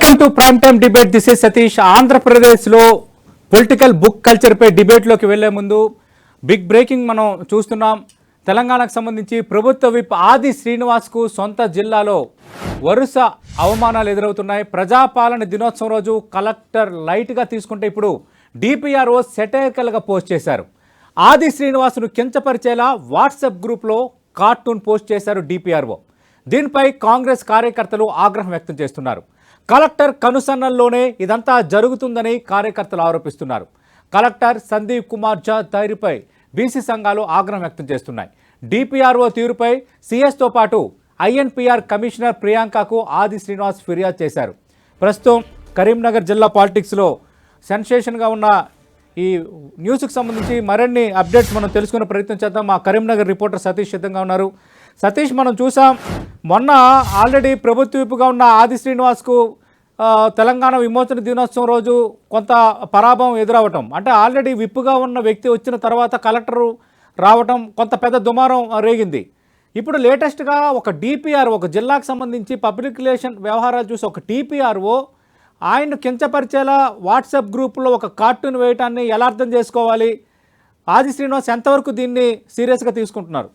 Welcome to prime time debate this is Satish ఆంధ్రప్రదేశ్లో political book కల్చర్పై డిబేట్లోకి వెళ్ళే ముందు big breaking మనం చూస్తున్నాం. తెలంగాణకు సంబంధించి ప్రభుత్వ విప్ ఆది శ్రీనివాస్కు సొంత జిల్లాలో వరుస అవమానాలు ఎదురవుతున్నాయి. ప్రజాపాలన దినోత్సవం రోజు కలెక్టర్ లైట్గా తీసుకుంటే ఇప్పుడు డిపిఆర్ఓ సెటైకల్గా పోస్ట్ చేశారు. ఆది శ్రీనివాసును కించపరిచేలా వాట్సాప్ గ్రూప్లో కార్టూన్ పోస్ట్ చేశారు డిపిఆర్ఓ దీనిపై కాంగ్రెస్ కార్యకర్తలు ఆగ్రహం వ్యక్తం చేస్తున్నారు. కలెక్టర్ కనుసన్నల్లోనే ఇదంతా జరుగుతుందని కార్యకర్తలు ఆరోపిస్తున్నారు. కలెక్టర్ సందీప్ కుమార్ ఝా తీరుపై బీసీ సంఘాలు ఆగ్రహం వ్యక్తం చేస్తున్నాయి. డిపిఆర్ఓ తీరుపై సిఎస్తో పాటు ఐఎన్పిఆర్ కమిషనర్ ప్రియాంకకు ఆది శ్రీనివాస్ ఫిర్యాదు చేశారు. ప్రస్తుతం కరీంనగర్ జిల్లా పాలిటిక్స్లో సెన్సేషన్గా ఉన్న ఈ న్యూస్కి సంబంధించి మరిన్ని అప్డేట్స్ మనం తెలుసుకునే ప్రయత్నం చేద్దాం. మా కరీంనగర్ రిపోర్టర్ సతీష్ సిద్ధంగా ఉన్నారు. సతీష్ మనం చూసాం మొన్న ఆల్రెడీ ప్రభుత్వ విప్పుగా ఉన్న ఆది శ్రీనివాస్కు తెలంగాణ విమోచన దినోత్సవం రోజు కొంత పరాభవం ఎదురవటం. అంటే ఆల్రెడీ విప్పుగా ఉన్న వ్యక్తి వచ్చిన తర్వాత కలెక్టరు రావటం కొంత పెద్ద దుమారం రేగింది. ఇప్పుడు లేటెస్ట్గా ఒక డిపిఆర్ ఒక జిల్లాకు సంబంధించి పబ్లిక్ రిలేషన్ వ్యవహారాలు చూసి ఒక టీపీఆర్ఓ ఆయన కించపరిచేలా వాట్సాప్ గ్రూపులో ఒక కార్టూన్ వేయటాన్ని ఎలా అర్థం చేసుకోవాలి? ఆది శ్రీనివాస్ ఎంతవరకు దీన్ని సీరియస్గా తీసుకుంటున్నారు?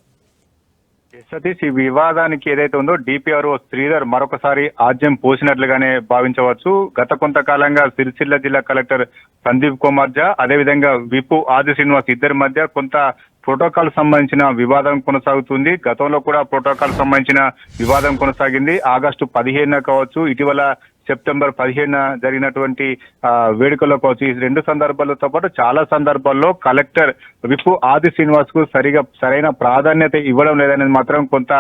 సతీష్ ఈ వివాదానికి ఏదైతే ఉందో డిపిఆర్ఓ శ్రీధర్ మరొకసారి ఆజ్యం పోసినట్లుగానే భావించవచ్చు. గత కొంతకాలంగా సిరిసిల్ల జిల్లా కలెక్టర్ సందీప్ కుమార్ జా అదేవిధంగా విపు ఆది శ్రీనివాస్ ఇద్దరి మధ్య కొంత ప్రోటోకాల్ సంబంధించిన వివాదం కొనసాగుతుంది. గతంలో కూడా ప్రోటోకాల్ సంబంధించిన వివాదం కొనసాగింది. ఆగస్టు పదిహేనున కావచ్చు. ఇటీవల సెప్టెంబర్ పదిహేను జరిగినటువంటి ఆ, వేడుకల్లో కావచ్చు ఈ రెండు సందర్భాలతో పాటు చాలా సందర్భాల్లో కలెక్టర్ విపు ఆది శ్రీనివాస్కు సరిగా సరైన ప్రాధాన్యత ఇవ్వడం లేదనేది మాత్రం కొంత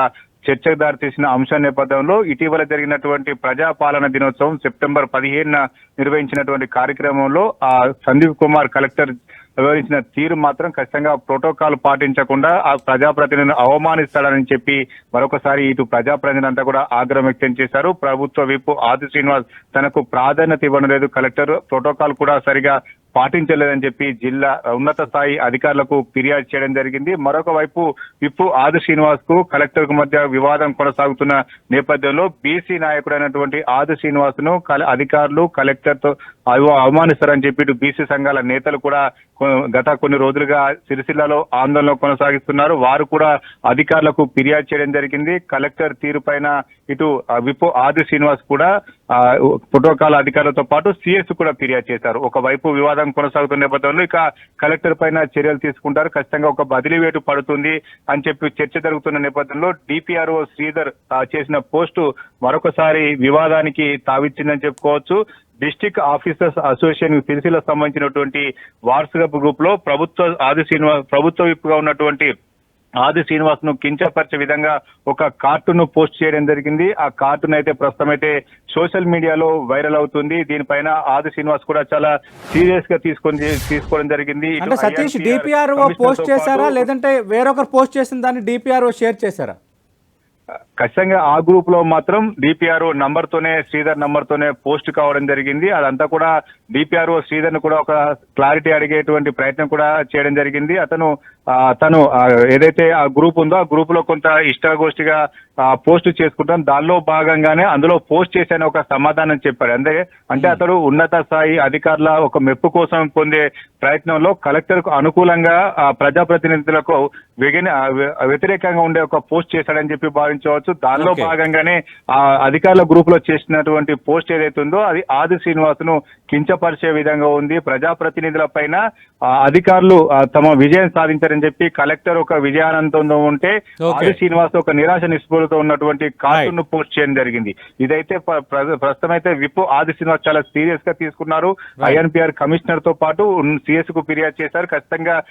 చర్చకు దారితీసిన అంశం నేపథ్యంలో ఇటీవల జరిగినటువంటి ప్రజాపాలన దినోత్సవం సెప్టెంబర్ పదిహేనున నిర్వహించినటువంటి కార్యక్రమంలో ఆ సందీప్ కుమార్ కలెక్టర్ వివరించిన తీరు మాత్రం ఖచ్చితంగా ప్రోటోకాల్ పాటించకుండా ఆ ప్రజాప్రతినిధిని అవమానిస్తాడని చెప్పి మరొకసారి ఇటు ప్రజాప్రతినిధి అంతా కూడా ఆగ్రహం వ్యక్తం చేశారు. ప్రభుత్వ విప్ ఆది శ్రీనివాస్ తనకు ప్రాధాన్యత ఇవ్వడం లేదు. కలెక్టర్ ప్రోటోకాల్ కూడా సరిగా పాటించలేదని చెప్పి జిల్లా ఉన్నత స్థాయి అధికారులకు ఫిర్యాదు చేయడం జరిగింది. మరొక వైపు విప్పు ఆది శ్రీనివాస్కు కలెక్టర్కు మధ్య వివాదం కొనసాగుతున్న నేపథ్యంలో బీసీ నాయకుడైనటువంటి ఆది శ్రీనివాస్ను కల- అధికారులు కలెక్టర్తో అవమానిస్తారని చెప్పి ఇటు బీసీ సంఘాల నేతలు కూడా గత కొన్ని రోజులుగా సిరిసిల్లలో ఆందోళన కొనసాగిస్తున్నారు. వారు కూడా అధికారులకు ఫిర్యాదు చేయడం జరిగింది. కలెక్టర్ తీరు పైన ఇటు విపో ఆది శ్రీనివాస్ కూడా ప్రోటోకాల్ అధికారులతో పాటు సిఎస్ కూడా ఫిర్యాదు చేశారు. ఒకవైపు వివాదం కొనసాగుతున్న నేపథ్యంలో ఇక కలెక్టర్ పైన చర్యలు తీసుకుంటారు. ఖచ్చితంగా ఒక బదిలీ వేటు పడుతుంది అని చెప్పి చర్చ జరుగుతున్న నేపథ్యంలో డిపిఆర్ఓ శ్రీధర్ చేసిన పోస్టు మరొకసారి వివాదానికి తావిచ్చిందని చెప్పుకోవచ్చు. డిస్టిక్ ఆఫీసర్స్ అసోసియేషన్ సిరిసిల్లకు సంబంధించినటువంటి వాట్సాప్ గ్రూప్లో ప్రభుత్వ ఆది శ్రీనివాస్ ప్రభుత్వ విప్పుగా ఉన్నటువంటి ఆది శ్రీనివాస్ను కించపరిచే విధంగా ఒక కార్టూన్ను పోస్ట్ చేయడం జరిగింది. ఆ కార్టూన్ అయితే ప్రస్తుతం అయితే సోషల్ మీడియాలో వైరల్ అవుతుంది. దీనిపైన ఆది శ్రీనివాస్ కూడా చాలా సీరియస్గా తీసుకొని తీసుకోవడం జరిగింది. అంటే సతీష్ డిపిఆర్ఓ కమిషనర్తో పోస్ట్ చేశారా? లేదంటే వేరొకరు పోస్ట్ చేసిన దాన్ని డిపిఆర్ఓ షేర్ చేశారా? ఖచ్చితంగా ఆ గ్రూప్లో మాత్రం డిపిఆర్ నంబర్ తోనే శ్రీధర్ నంబర్ తోనే పోస్ట్ కావడం జరిగింది. అదంతా కూడా డిపిఆర్ఓ శ్రీధర్ను కూడా ఒక క్లారిటీ అడిగేటువంటి ప్రయత్నం కూడా చేయడం జరిగింది. అతను తను ఏదైతే ఆ గ్రూప్ ఉందో ఆ గ్రూప్లో కొంత ఇష్టాగోష్ఠిగా పోస్ట్ చేసుకుంటాం. దానిలో భాగంగానే అందులో పోస్ట్ చేశాను ఒక సమాధానం చెప్పాడు. అంటే అంటే అతడు ఉన్నత స్థాయి అధికారుల ఒక మెప్పు కోసం పొందే ప్రయత్నంలో కలెక్టర్కు అనుకూలంగా ఆ, ప్రజాప్రతినిధులకు వెగని వ్యతిరేకంగా ఉండే ఒక పోస్ట్ చేశాడని చెప్పి భావించవచ్చు. దానిలో. భాగంగానే ఆ అధికారుల గ్రూప్లో చేసినటువంటి పోస్ట్ ఏదైతే ఉందో అది ఆది శ్రీనివాస్ను కించపరిచే విధంగా ఉంది. ప్రజాప్రతినిధుల పైన ఆ, అధికారులు తమ విజయం సాధించారని చెప్పి కలెక్టర్ ఒక విజయానందంతో ఉంటే. ఆది శ్రీనివాస్ ఒక నిరాశ నిస్పృహతో ఉన్నటువంటి కార్టూన్ను పోస్ట్ చేయడం జరిగింది. ఇదైతే ప్ర- ప్ర- ప్రస్తుతం అయితే విప్ ఆది శ్రీనివాస్ చాలా సీరియస్గా తీసుకున్నారు. ఐఎన్పిఆర్ కమిషనర్తో పాటు సిఎస్కు ఫిర్యాదు చేశారు. ఖచ్చితంగా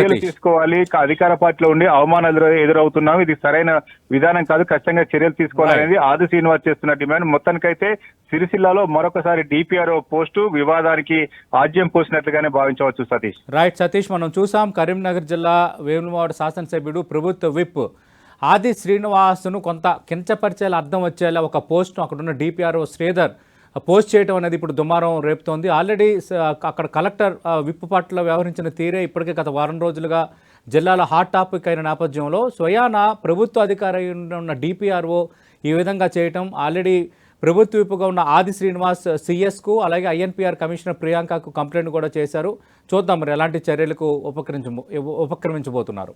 చర్యలు. తీసుకోవాలి. అధికార పార్టీలో ఉండి అవమానాలు ఎదురు- ఎదురవుతున్నాం. ఇది సరైన విధానం కాదు. ఖచ్చితంగా చర్యలు తీసుకోవాలనేది ఆది శ్రీనివాస్ చేస్తున్న డిమాండ్. మొత్తానికైతే సిరిసిల్లాలో మరొకసారి డిపిఆర్ఓ పోస్టు వివాదానికి ఆజ్యం పోసినట్లుగానే భావించవచ్చు సతీష్. రైట్ సతీష్ మనం చూసాం కరీంనగర్ జిల్లా వేములవాడ శాసనసభ్యుడు ప్రభుత్వ విప్. ఆది శ్రీనివాసును కొంత కించపరిచేలా అర్థం వచ్చేలా ఒక పోస్ట్ను అక్కడున్న డిపిఆర్ఓ శ్రీధర్ పోస్ట్ చేయడం అనేది ఇప్పుడు దుమారం రేపుతోంది. ఆల్రెడీ అక్కడ కలెక్టర్ విప్పు విప్ పట్ల వ్యవహరించిన తీరే ఇప్పటికే గత వారం రోజులుగా జిల్లాలో హాట్ టాపిక్ అయిన నేపథ్యంలో స్వయాన ప్రభుత్వ అధికారి ఉన్న డిపిఆర్ఓ ఈ విధంగా చేయటం. ఆల్రెడీ ప్రభుత్వ విప్పుగా ఉన్న ఆది శ్రీనివాస్ సిఎస్కు అలాగే ఐఎన్పిఆర్ కమిషనర్ ప్రియాంకకు కంప్లైంట్ కూడా చేశారు. చూద్దాం మరి ఎలాంటి చర్యలకు ఉపక్రమించ ఉపక్రమించబోతున్నారు.